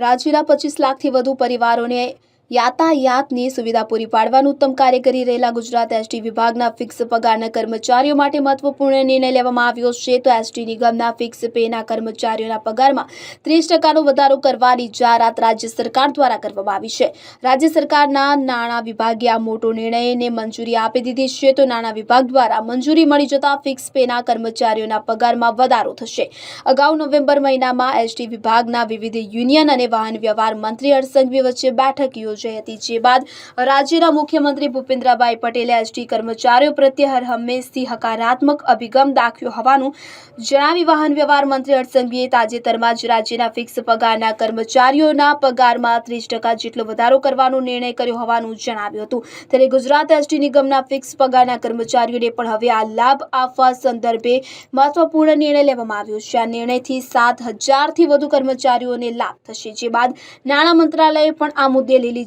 રાજ્યના પચીસ લાખથી વધુ પરિવારોને યાતાયાતની સુવિધા પૂરી પાડવાનું ઉત્તમ કાર્ય કરી રહેલા ગુજરાત એસટી વિભાગના ફિક્સ પગારના કર્મચારીઓ માટે મહત્વપૂર્ણ નિર્ણય લેવામાં આવ્યો છે. તો એસટી નિગમના ફિક્સ પેના કર્મચારીઓના પગારમાં ત્રીસ ટકાનો વધારો કરવાની જાહેરાત રાજ્ય સરકાર દ્વારા કરવામાં આવી છે. રાજ્ય સરકારના નાણાં વિભાગે આ મોટો નિર્ણયને મંજૂરી આપી દીધી છે. તો નાણાં વિભાગ દ્વારા મંજૂરી મળી જતા ફિક્સ પેના કર્મચારીઓના પગારમાં વધારો થશે. અગાઉ નવેમ્બર મહિનામાં એસટી વિભાગના વિવિધ યુનિયન અને વાહન વ્યવહાર મંત્રી હરસંઘવી વચ્ચે બેઠક યોજાઈ હતી. જે બાદ રાજ્યના મુખ્યમંત્રી ભૂપેન્દ્રભાઈ પટેલે એસટી કર્મચારીઓ પ્રત્યે હર હંમેશથી હકારાત્મક અભિગમ દાખવ્યો હોવાનું જણાવી વાહન વ્યવહાર મંત્રી હર્ષસંઘવીએ તાજેતરમાં જ રાજ્યના ફિક્સ પગારના કર્મચારીઓના પગારમાં ત્રીસ ટકા જેટલો વધારો કરવાનો નિર્ણય કર્યો હોવાનું જણાવ્યું હતું. ત્યારે ગુજરાત એસટી નિગમના ફિક્સ પગારના કર્મચારીઓને પણ હવે આ લાભ આપવા સંદર્ભે મહત્વપૂર્ણ નિર્ણય લેવામાં આવ્યો છે. આ નિર્ણયથી સાત હજારથી વધુ કર્મચારીઓને લાભ થશે. જે બાદ નાણાં મંત્રાલયે પણ આ મુદ્દે લીલી